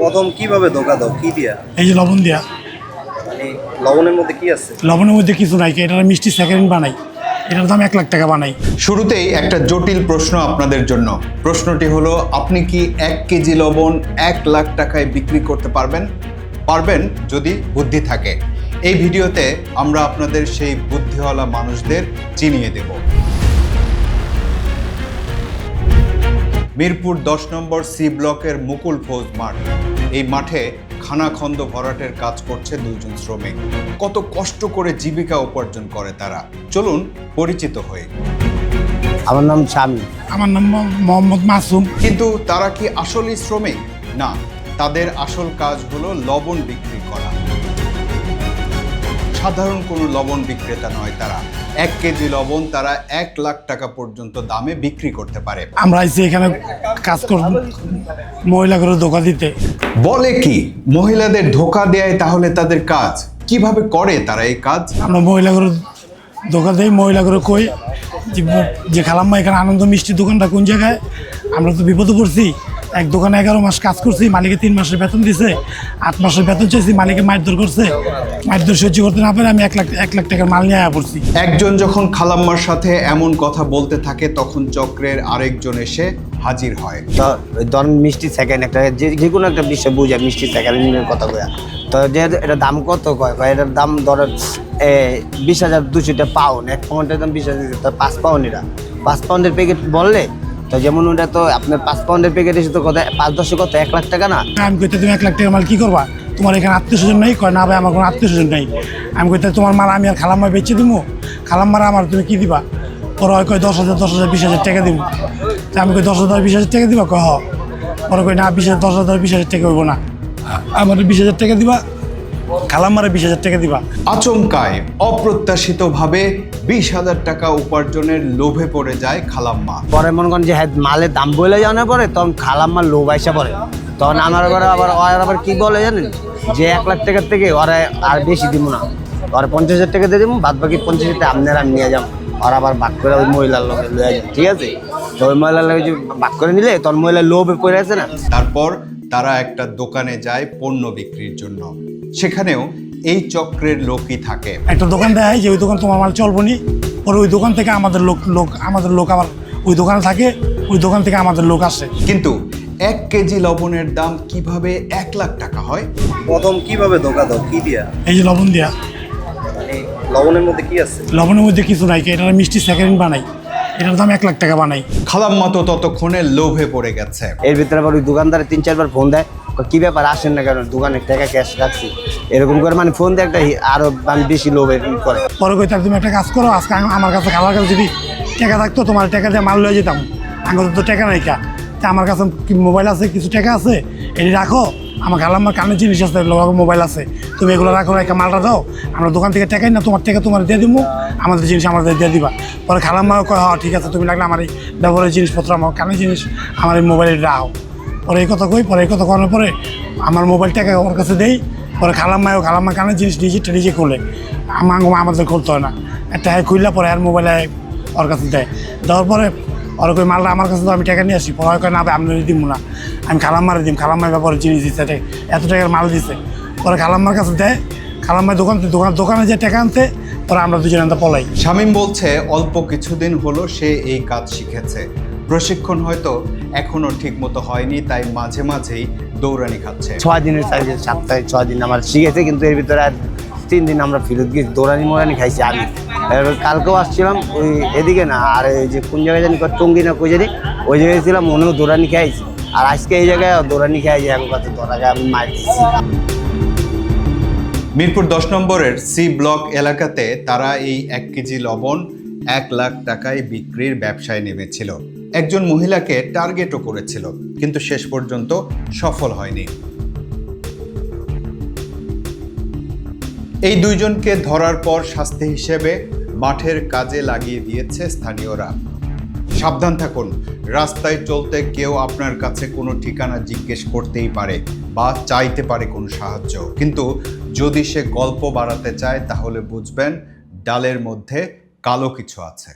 প্রথম কীভাবে ধোকা দাও? কি দিয়া? এই যে লবণ দেয়া। মানে লবণের মধ্যে কি আছে? লবণের মধ্যে কিছু নাই এটা মিষ্টি সেকেন্ড বানাই। এটার দাম এক লাখ টাকা বানাই। শুরুতেই একটা জটিল প্রশ্ন আপনাদের জন্য। প্রশ্নটি হলো আপনি কি এক কেজি লবণ এক লাখ টাকায় বিক্রি করতে পারবেন? পারবেন যদি বুদ্ধি থাকে। এই ভিডিওতে আমরা আপনাদের সেই বুদ্ধিওয়ালা মানুষদের চিনিয়ে দেব। মিরপুর দশ নম্বর সি ব্লকের মুকুল ফৌজ মাঠ। এই মাঠে খানাখন্দ ভরাটের কাজ করছে দুজন শ্রমিক। কত কষ্ট করে জীবিকা উপার্জন করে তারা। চলুন পরিচিত হয়ে আমার নাম স্বামী। আমার নাম মোহাম্মদ মাসুম। কিন্তু তারা কি আসলেই শ্রমিক? না তাদের আসল কাজ হলো লবণ বিক্রি করা। সাধারণ কোনো লবণ বিক্রেতা নয় তারা। এক কেজি লবণ তারা এক লাখ টাকা পর্যন্ত দামে বিক্রি করতে পারে। আমরা আইসি এখানে কাজ করব মহিলাগুলো ধোকা দিতে। বলে কি মহিলাদের ধোকা দেয় তাহলে তাদের কাজ। কীভাবে করে তারা এই কাজ? আমরা মহিলাগুলো ধোকা দেই মহিলাগুলো কই যে যে খালাম্মা এখানে আনন্দ মিষ্টি দোকানটা কোন জায়গায়? আমরা তো বিপদে পড়ছি। এক দোকানে এগারো মাস কাজ করছি মালিকে তিন মাসের বেতন দিছে আট মাসের বেতন চাইছি মালিকে মারধর করছে। মারধর সহ্য করতে না পারে আমি এক লাখ এক লাখ টাকার মাল নিয়ে আয়া পড়ছি। একজন যখন খালাম্মার সাথে এমন কথা বলতে থাকে তখন চক্রের আরেকজন এসে হাজির হয়। তো ধরেন মিষ্টি সেকেন্ড একটা যে যে কোনো একটা বিষয় বুঝে মিষ্টি সেকেন্ডের কথা কয়া। তো যে এটা দাম কত কয় কয় এটার দাম ধরেন বিশ হাজার দুশোটা পাউন্ড এক পাউন্ডের দাম বিশ হাজার পাঁচ পাউন্ড এটা পাঁচ পাউন্ডের প্যাকেট বললে তো যেমন ওটা তো আপনার পাঁচ পাউন্ডের প্যাকেট এসে তো কত পাঁচ দশে কত? এক লাখ টাকা না? আমি কইতে তুমি এক লাখ টাকার মাল কি করবা? তোমার এখানে আত্মীয় স্বজন নেই? কয় না ভাই আমার কোনো আত্মীয় স্বজন নেই। আমি কইতে তোমার মাল আমি আর খালাম্মা বেচে দিব খালাম্মারা আমার তুমি কি দিবা? পরে হয় কয় দশ হাজার দশ হাজার বিশ হাজার টাকা দিব তা আমি কই দশ হাজার বিশ হাজার টাকা দিবা? কয় হ। পরে কই না বিশ হাজার দশ হাজার বিশ হাজার টাকা হইব না। আমার বিশ হাজার টাকা দিবা? খালাম্মারে বিশ হাজার টাকা দিবা? আচমকায় অপ্রত্যাশিতভাবে বিশ হাজার টাকা উপার্জনের লোভে পড়ে যায় খালাম্মা। পরে মনে করেন যে হ্যাঁ মালের দাম বলে জানার পরে তখন খালাম্মার লোভ আইসা পড়ে। তখন আমার ঘরে আবার ওরা আবার কি বলে জানেন? যে এক লাখ টাকার থেকে ওরা আর বেশি দিব না। ওরা পঞ্চাশ হাজার টাকা দিয়ে দিব বাদ বাকি পঞ্চাশ হাজার টাকা আপনারা নিয়ে যাব। ওরা আবার ভাগ করে ওই মহিলার লোকে লয়ে যাবে ঠিক আছে? তো ওই মহিলার লোকে যে ভাগ করে নিলে তখন মহিলার লোভে পড়ে আছে না। তারপর তারা একটা দোকানে যায় পণ্য বিক্রির জন্য। সেখানেও এই চক্রের লোকই থাকে। একটা দোকান দেয় যে ওই দোকান তোমার মাল চলবো নি। পরে ওই দোকান থেকে আমাদের লোক লোক আমাদের লোক আবার ওই দোকানে থাকে ওই দোকান থেকে আমাদের লোক আসে। কিন্তু এক কেজি লবণের দাম কীভাবে এক লাখ টাকা হয়? প্রথম কীভাবে ধোকা দাও? কি দিয়া? এই যে লবণ দেয়া। মানে লবণের মধ্যে কি আছে? লবণের মধ্যে কিছু নাই এটা মিষ্টি সেকেন্ড বানাই এটার দাম এক লাখ টাকা বানাই। খালাম্মা তো ততক্ষণে লোভে পড়ে গেছে। এর ভিতরে আবার ওই দোকানদারে তিন চারবার ফোন দেয় কি ব্যাপার আসেন না কেন? দোকানে টাকা ক্যাশ রাখছি। এরকম করে মানে ফোন দিয়ে একটা আরও মানে বেশি লোভে করে পরে কই তার তুমি একটা কাজ করো আজকে আমার কাছে খাবার কাছে যদি টাকা থাকতো তোমার টাকা দিয়ে মাল লয়ে যেতাম। আমার তো টাকা নাই কা। তা আমার কাছে কি মোবাইল আছে কিছু টাকা আছে? এটি রাখো। আমার আমার কানে জিনিস আছে লোক মোবাইল আছে। তুমি এগুলো রাখো একটা মালটা দাও, আমরা দোকান থেকে টাকাই না, তোমার টাকা তোমার দিয়ে দিব আমাদের জিনিস আমাদের দিয়ে দিবা। পরে খালাম্মা কয় হ্যাঁ ঠিক আছে, তুমি লাগলে আমার এই ব্যবহারের জিনিসপত্র, আমার কানে জিনিস, আমার এই মোবাইলে রাখো পরে এই কথা কই, পরে এই কথা করার পরে আমার মোবাইল টাকা ওর কাছে দেই, পরে খালাম্মায় ও খালাম্মা কানে জিনিস নিজেরটা নিজে খোলে। আমার আমাদের খুলতে হয় না। একটা হ্যাঁ খুললে পরে আর মোবাইলে ওর কাছে দেয়। দেওয়ার পরে ওর কই মালটা আমার কাছে তো আমি টাকা নিয়ে আসি। পরে কয় না আপনি দিব না। আমি খালাম্মারে দিম। খালাম্মার ব্যাপারে জিনিস দিচ্ছে এত টাকার মাল দিছে। পরে খালাম্মার কাছে দেয় খালাম্মার দোকান দোকান দোকানে যে টাকা আনতে পরে আমরা দুজনে আনতে পলাই। শামীম বলছে অল্প কিছুদিন হলো সে এই কাজ শিখেছে। প্রশিক্ষণ হয়তো এখনও ঠিক মতো হয়নি তাই মাঝে মাঝেই দৌড়ানি খাচ্ছে। ছয় দিনের সাইজে সপ্তাহে ছয় দিন আমার শিখেছে কিন্তু এর ভিতরে আর তিন দিন আমরা ফেরত গিয়ে দৌড়ানি মোড়ানি খাইছি আমি কালকেও আসছিলাম, ওই এদিকে না, আর এই যে কোন জায়গায় জানি টঙ্গি না কই জানি, ওই জায়গায় ছিলাম মনেও দৌড়ানি খেয়েছি। আর আজকে এই জায়গায় দৌড়ানি এখন কাছে ধরা যায় আমি মার মিরপুর দশ নম্বরের সি ব্লক এলাকাতে তারা এই এক কেজি লবণ, এক লাখ টাকায় বিক্রির ব্যবসায় নেমেছিল। একজন মহিলাকে টার্গেটও করেছিল, কিন্তু শেষ পর্যন্ত সফল হয়নি। এই দুইজনকে ধরার পর শাস্তি হিসেবে মাঠের কাজে লাগিয়ে দিয়েছে স্থানীয়রা। সাবধান থাকুন, রাস্তায় চলতে কেউ আপনার কাছে কোনো ঠিকানা জিজ্ঞেস করতেই পারে বা চাইতে পারে কোনো সাহায্য। কিন্তু যদি সে গল্প বাড়াতে চায় তাহলে বুঝবেন, ডালের মধ্যে কালো কিছু আছে।